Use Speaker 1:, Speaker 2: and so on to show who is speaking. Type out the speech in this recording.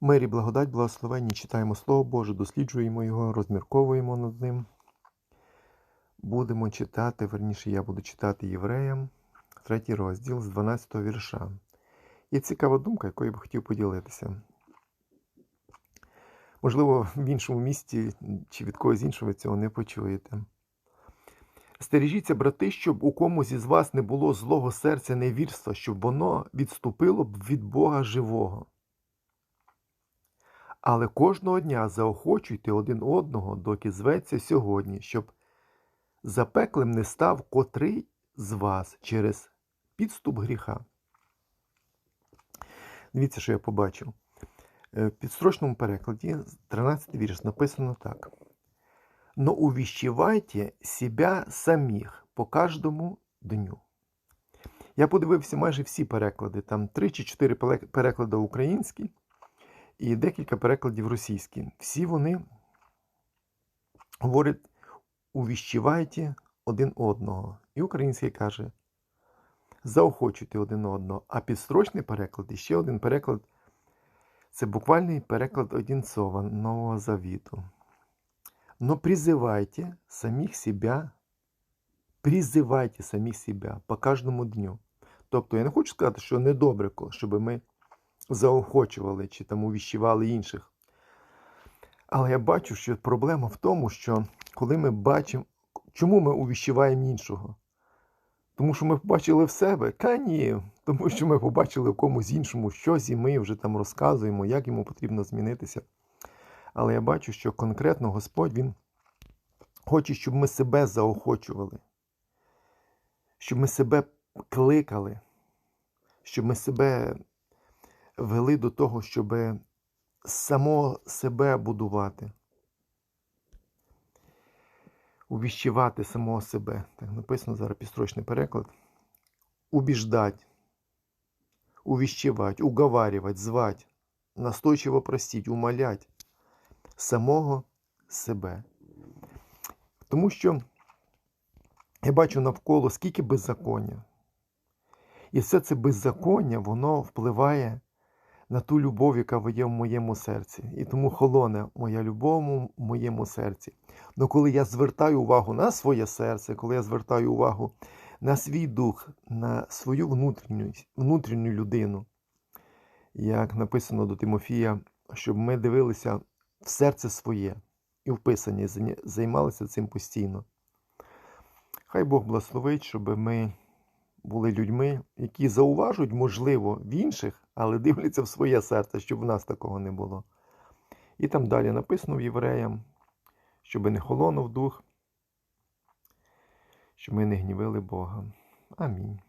Speaker 1: Мирі благодать, благословення, читаємо Слово Боже, досліджуємо його, розмірковуємо над ним. Будемо читати, верніше, я буду читати євреям, третій розділ з 12 вірша. Є цікава думка, якою я б хотів поділитися. Можливо, в іншому місті чи від когось іншого ви цього не почуєте. Стережіться, брати, щоб у комусь із вас не було злого серця невірства, щоб воно відступило б від Бога живого. Але кожного дня заохочуйте один одного, доки зветься сьогодні, щоб запеклим не став котрий з вас через підступ гріха. Дивіться, що я побачив. Е, В підстрочному перекладі, 13 вірш, написано так. Но увіщевайте себя самих по кожному дню. Я подивився майже всі переклади. Там 3 чи 4 переклади українські і декілька перекладів російські. Всі вони говорять увіщевайте один одного. І український каже заохочуйте один одного. А підстрочний переклад, і ще один переклад це буквальний переклад Одінцова Нового Завіту. Но призывайте самих себя, призивайте самих себя по кожному дню. Тобто я не хочу сказати, що недобре, щоб ми заохочували чи там увіщували інших. Але я бачу, що проблема в тому, що коли ми бачимо, чому ми увіщуваємо іншого? Тому що ми побачили в себе? Та ні, тому що ми побачили в комусь іншому щось, і ми вже там розказуємо, як йому потрібно змінитися. Але я бачу, що конкретно Господь Він хоче, щоб ми себе заохочували, щоб ми себе кликали, щоб ми себе вели до того, щоб само себе будувати, увіщувати самого себе. Так написано зараз підстрочний переклад. Убіждать, увіщевать, уговаривать, звать, настойчиво просить, умолять самого себе. Тому що я бачу навколо скільки беззаконня. І все це беззаконня, воно впливає на ту любов, яка є в моєму серці. І тому холоне моя любов в моєму серці. Но коли я звертаю увагу на своє серце, коли я звертаю увагу на свій дух, на свою внутрішню, внутрішню людину, як написано до Тимофія, щоб ми дивилися в серце своє і в Писанні займалися цим постійно. Хай Бог благословить, щоб ми були людьми, які зауважують, можливо, в інших, але дивляться в своє серце, щоб в нас такого не було. І там далі написано в євреям, щоб не холонув дух, щоб ми не гнівили Бога. Амінь.